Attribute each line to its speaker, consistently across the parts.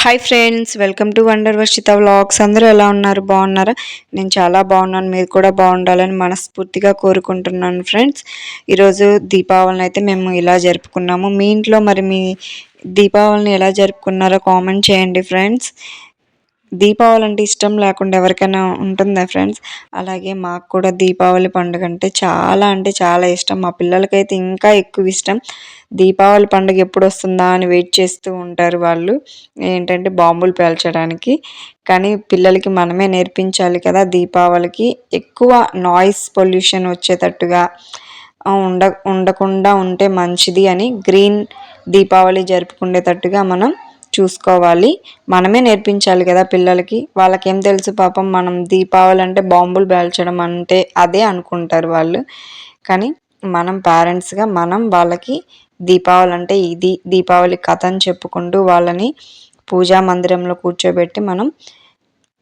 Speaker 1: Hi friends welcome to wonder Varshitha vlogs అందరూ ఎలా ఉన్నారు? బాగున్నారా? నేను చాలా బాగున్నాను. మీరు కూడా బాగుండాలని మనస్ఫూర్తిగా కోరుకుంటున్నాను ఫ్రెండ్స్ ఈరోజు దీపావళిని అయితే మేము ఇలా జరుపుకున్నాము. మీ ఇంట్లో మరి మీ దీపావళిని ఎలా జరుపుకున్నారో కామెంట్ చేయండి ఫ్రెండ్స్ దీపావళి అంటే ఇష్టం లేకుండా ఎవరికైనా ఉంటుందా ఫ్రెండ్స్? అలాగే మాకు కూడా దీపావళి పండుగ అంటే చాలా అంటే చాలా ఇష్టం. మా పిల్లలకైతే ఇంకా ఎక్కువ ఇష్టం. దీపావళి పండుగ ఎప్పుడు వస్తుందా అని వెయిట్ చేస్తూ ఉంటారు వాళ్ళు. ఏంటంటే బాంబులు పేల్చడానికి. కానీ పిల్లలకి మనమే నేర్పించాలి కదా దీపావళికి. ఎక్కువ నాయిస్ పొల్యూషన్ వచ్చేటట్టుగా ఉండ ఉండకుండా ఉంటే మంచిది అని గ్రీన్ దీపావళి జరుపుకునేటట్టుగా మనం చూసుకోవాలి. మనమే నేర్పించాలి కదా పిల్లలకి. వాళ్ళకేం తెలుసు పాపం మనం దీపావళి అంటే బాంబులు పేల్చడం అంటే అదే అనుకుంటారు వాళ్ళు. కానీ మనం పేరెంట్స్గా మనం వాళ్ళకి దీపావళి అంటే ఇది దీపావళి కథ అని చెప్పుకుంటూ వాళ్ళని పూజా మందిరంలో కూర్చోబెట్టి మనం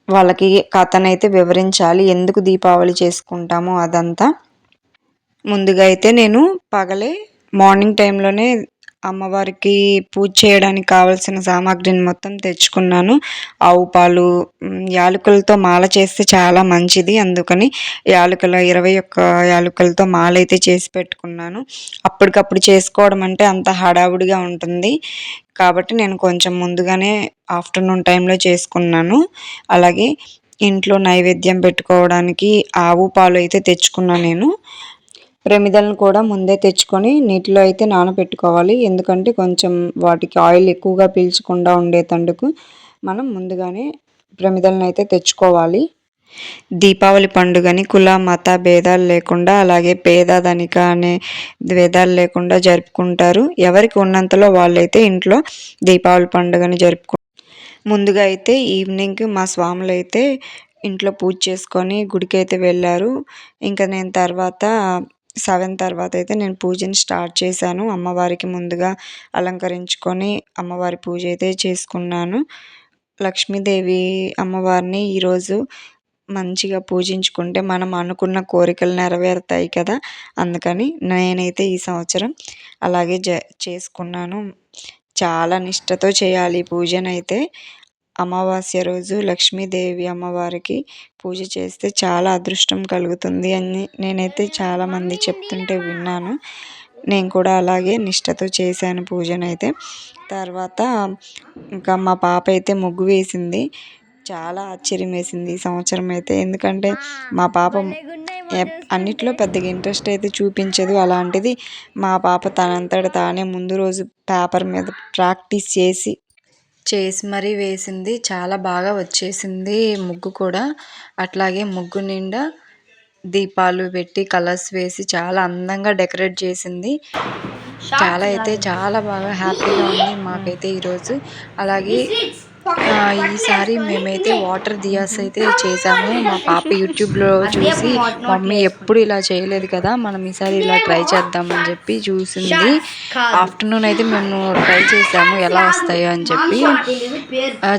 Speaker 1: వాళ్ళకి కథనైతే వివరించాలి. ఎందుకు దీపావళి చేసుకుంటామో అదంతా. ముందుగా అయితే నేను పగలే మార్నింగ్ టైంలోనే అమ్మవారికి పూజ చేయడానికి కావలసిన సామాగ్రిని మొత్తం తెచ్చుకున్నాను. ఆవు పాలు యాలకులతో మాల చేస్తే చాలా మంచిది. అందుకని యాలకుల ఇరవై ఒక్క యాలకులతో మాల అయితే చేసి పెట్టుకున్నాను. అప్పటికప్పుడు చేసుకోవడం అంటే అంత హడావుడిగా ఉంటుంది. కాబట్టి నేను కొంచెం ముందుగానే ఆఫ్టర్నూన్ టైంలో చేసుకున్నాను. అలాగే ఇంట్లో నైవేద్యం పెట్టుకోవడానికి ఆవు పాలు అయితే తెచ్చుకున్నాను నేను. ప్రమిదలను కూడా ముందే తెచ్చుకొని నీటిలో అయితే నానబెట్టుకోవాలి. ఎందుకంటే కొంచెం వాటికి ఆయిల్ ఎక్కువగా పీల్చకుండా ఉండేటందుకు మనం ముందుగానే ప్రమిదలను అయితే తెచ్చుకోవాలి. దీపావళి పండుగని కుల మత భేదాలు లేకుండా అలాగే పేద ధనిక అనే భేదాలు లేకుండా జరుపుకుంటారు. ఎవరికి ఉన్నంతలో వాళ్ళైతే ఇంట్లో దీపావళి పండుగని జరుపుకు ముందుగా అయితే ఈవినింగ్ మా స్వాములు అయితే ఇంట్లో పూజ చేసుకొని గుడికి అయితే వెళ్ళారు. ఇంకా నేను తర్వాత సెవెన్ తర్వాత అయితే నేను పూజని స్టార్ట్ చేశాను. అమ్మవారికి ముందుగా అలంకరించుకొని అమ్మవారి పూజ అయితే చేసుకున్నాను. లక్ష్మీదేవి అమ్మవారిని ఈరోజు మంచిగా పూజించుకుంటే మనం అనుకున్న కోరికలు నెరవేరుతాయి కదా! అందుకని నేనైతే ఈ సంవత్సరం అలాగే జ చేసుకున్నాను. చాలా నిష్టతో చేయాలి పూజనైతే. అమావాస్య రోజు లక్ష్మీదేవి అమ్మవారికి పూజ చేస్తే చాలా అదృష్టం కలుగుతుంది అని నేనైతే చాలామంది చెప్తుంటే విన్నాను. నేను కూడా అలాగే నిష్టతో చేశాను పూజనైతే. తర్వాత ఇంకా మా పాప అయితే ముగ్గు వేసింది. చాలా ఆశ్చర్యం వేసింది ఈ సంవత్సరం అయితే. ఎందుకంటే మా పాప అన్నిట్లో పెద్దగా ఇంట్రెస్ట్ అయితే చూపించదు. అలాంటిది మా పాప తనంతట తానే ముందు రోజు పేపర్ మీద ప్రాక్టీస్ చేసి చేసి మరీ వేసింది. చాలా బాగా వచ్చేసింది ముగ్గు కూడా. అట్లాగే ముగ్గు నిండా దీపాలు పెట్టి కలర్స్ వేసి చాలా అందంగా డెకరేట్ చేసింది. చాలా అయితే చాలా బాగా హ్యాపీగా ఉంది మాకైతే ఈరోజు. అలాగే ఈసారి మేమైతే వాటర్ దియాస్ అయితే చేసాము. మా పాప యూట్యూబ్లో చూసి మమ్మీ ఎప్పుడు ఇలా చేయలేదు కదా మనం ఈసారి ఇలా ట్రై చేద్దామని చెప్పి చూసింది. ఆఫ్టర్నూన్ అయితే మేము ట్రై చేసాము ఎలా వస్తాయో అని చెప్పి.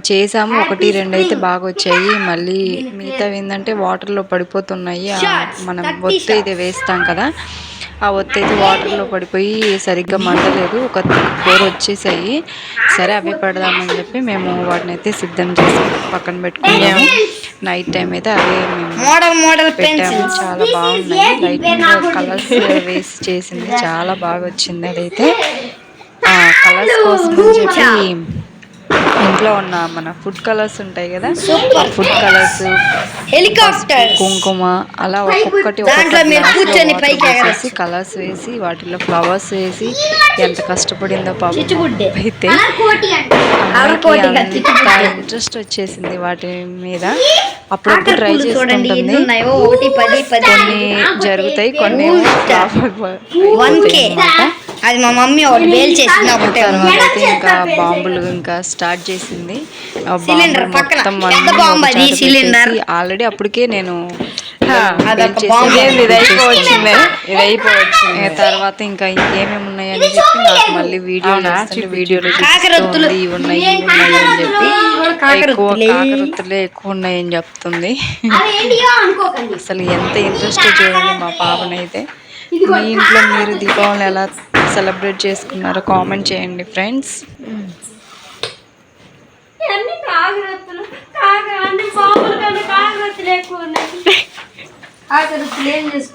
Speaker 1: చేసాము. ఒకటి రెండు అయితే బాగా వచ్చాయి. మళ్ళీ మిగతా ఏంటంటే వాటర్లో పడిపోతున్నాయి. మనం ఒత్తి అయితే వేస్తాం కదా ఆ ఒత్తి అయితే వాటర్లో పడిపోయి సరిగ్గా మండలేదు. ఒక ఫోర్ వచ్చేసాయి. సరే అవి పడదామని చెప్పి మేము వాటిని అయితే సిద్ధం చేసి. పక్కన పెట్టుకున్నాము నైట్ టైం అయితే అవే మేము పెట్టాము. చాలా బాగున్నాయి. లైటింగ్ కలర్స్ వేసి చేసింది. చాలా బాగా వచ్చింది అదైతే. కలర్స్ కోసం చెప్పి ఇంట్లో ఉన్న మన ఫుడ్ కలర్స్ ఉంటాయి కదా? ఫుడ్ కలర్స్
Speaker 2: హెలికాప్టర్
Speaker 1: కుంకుమ అలా ఒక్కొక్కటి వేసి కలర్స్ వేసి వాటిలో ఫ్లవర్స్ వేసి ఎంత కష్టపడిందో పాపం. అయితే ఇంట్రెస్ట్ వచ్చేసింది వాటి మీద. అప్పుడప్పుడు ట్రై చేస్తుంటుంది. కొన్ని జరుగుతాయి కొన్ని
Speaker 2: అది మా మమ్మీ ఒకటి బేల్ చేసింది ఒకటే
Speaker 1: తర్వాత ఇంకా బాంబులు ఇంకా స్టార్ట్ చేసింది.
Speaker 2: సిలిండర్ పక్కన బాంబు అది సిలిండర్.
Speaker 1: ఆల్రెడీ అప్పటికే నేను తర్వాత ఇంకా ఇంకేమేమి ఉన్నాయని చెప్పి నాకు మళ్ళీ వీడియో వీడియోలో ఇవి ఉన్నాయి ఇవి ఉన్నాయి అని చెప్పి ఎక్కువ కాకరొత్తులే. ఎక్కువ ఉన్నాయని చెప్తుంది. అసలు ఎంత ఇంట్రెస్ట్ చూడండి మా పాపనైతే. మీ ఇంట్లో మీరు దీపావళి ఎలా సెలబ్రేట్ చేసుకున్నారు కామెంట్ చేయండి ఫ్రెండ్స్.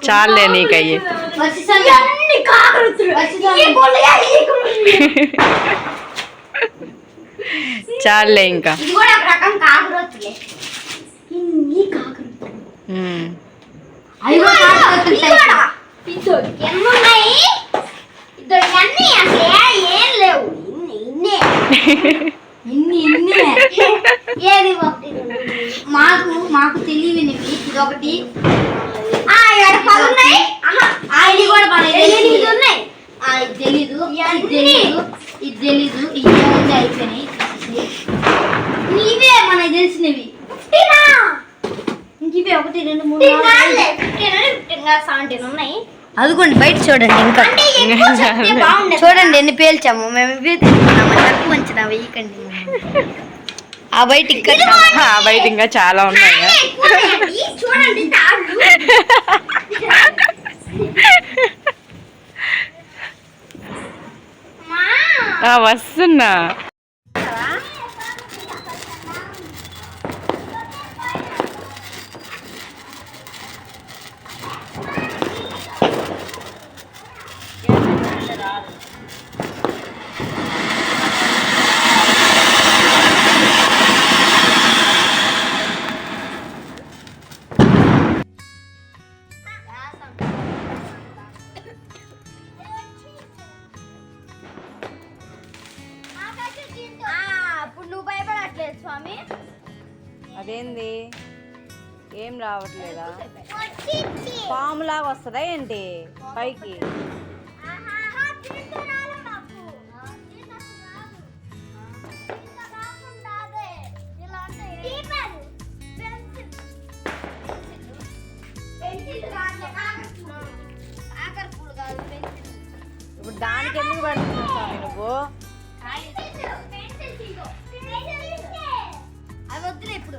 Speaker 2: చాలే
Speaker 3: నీకయ్యి.
Speaker 2: చాలే ఇంకా.
Speaker 3: అవి ఇన్ని అసలు ఏం లేవు. ఇన్ని ఇన్నే. ఇన్ని ఇన్నే. ఏది మాకు మాకు తెలియనివి. ఇది ఒకటి ఆ ఇక్కడ పది ఉన్నాయి ఆ ఇది కూడా మనకి తెలియదు ఉన్నాయి ఆ ఇది తెలీదు ఇది తెలీదు ఇది తెలీదు ఇది ఉంది అయిపోయినాయి ఇవే మనకి తెలిసినవి ఇంక ఇవే ఒకటి రెండు మూడు సెవెంటీన్ ఉన్నాయి. అదిగోండి బయట చూడండి ఇంకా. చూడండి ఎన్ని పేల్చాము. మేము ఇవే తీసుకున్నాము తక్కువ వంచిన వెయ్యకండి. ఆ బయట ఇక్కడ
Speaker 2: ఆ, బయట ఇంకా చాలా ఉన్నాయి.
Speaker 3: చూడండి
Speaker 2: ఆ, వస్తున్నా. ఏం రావట్లేదా? పాము లాగా వస్తుందా ఏంటి? పైకి. ఇప్పుడు దానికి ఎందుకు పెడుతున్నావు స్వామి నువ్వు?
Speaker 3: అవి వద్దులే ఇప్పుడు.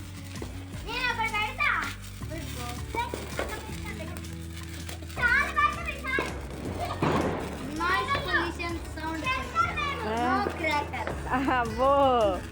Speaker 3: Ah, vou.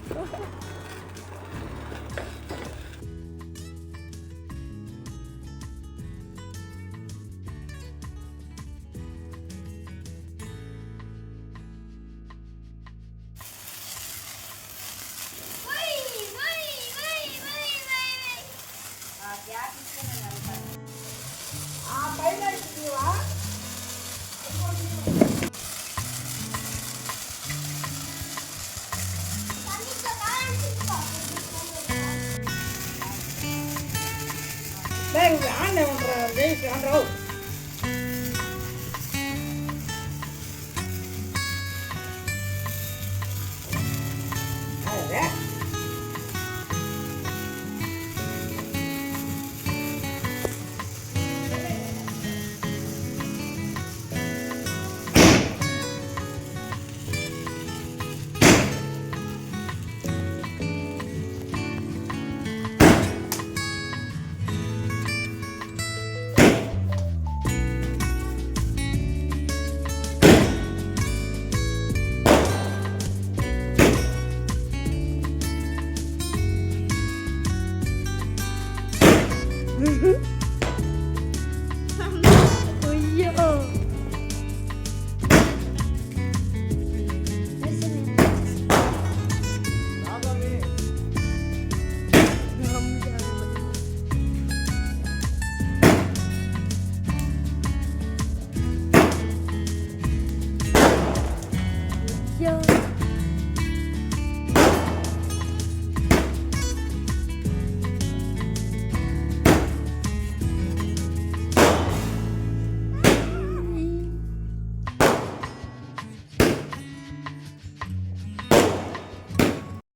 Speaker 3: ஆண்டவன் வேண்டாம் 안녕.